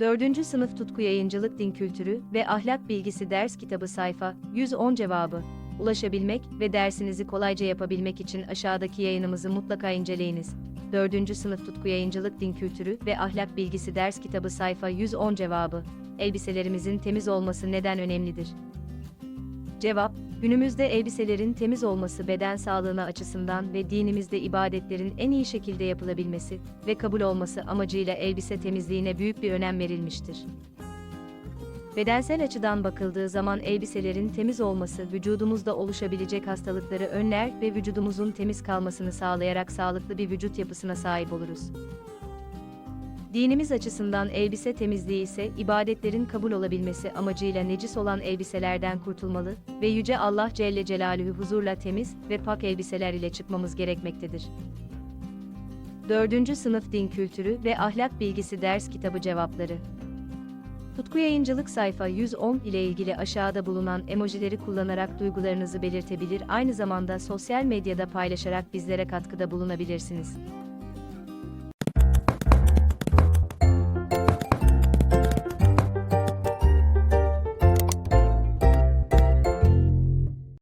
4. Sınıf Tutku Yayıncılık Din Kültürü ve Ahlak Bilgisi Ders Kitabı sayfa 110 cevabı. Ulaşabilmek ve dersinizi kolayca yapabilmek için aşağıdaki yayınımızı mutlaka inceleyiniz. 4. Sınıf Tutku Yayıncılık Din Kültürü ve Ahlak Bilgisi Ders Kitabı sayfa 110 cevabı. Elbiselerimizin temiz olması neden önemlidir? Cevap, günümüzde elbiselerin temiz olması beden sağlığına açısından ve dinimizde ibadetlerin en iyi şekilde yapılabilmesi ve kabul olması amacıyla elbise temizliğine büyük bir önem verilmiştir. Bedensel açıdan bakıldığı zaman elbiselerin temiz olması vücudumuzda oluşabilecek hastalıkları önler ve vücudumuzun temiz kalmasını sağlayarak sağlıklı bir vücut yapısına sahip oluruz. Dinimiz açısından elbise temizliği ise ibadetlerin kabul olabilmesi amacıyla necis olan elbiselerden kurtulmalı ve Yüce Allah Celle Celaluhu huzurla temiz ve pak elbiseler ile çıkmamız gerekmektedir. 4. Sınıf Din Kültürü ve Ahlak Bilgisi Ders Kitabı Cevapları Tutku Yayıncılık sayfa 110 ile ilgili aşağıda bulunan emojileri kullanarak duygularınızı belirtebilir aynı zamanda sosyal medyada paylaşarak bizlere katkıda bulunabilirsiniz.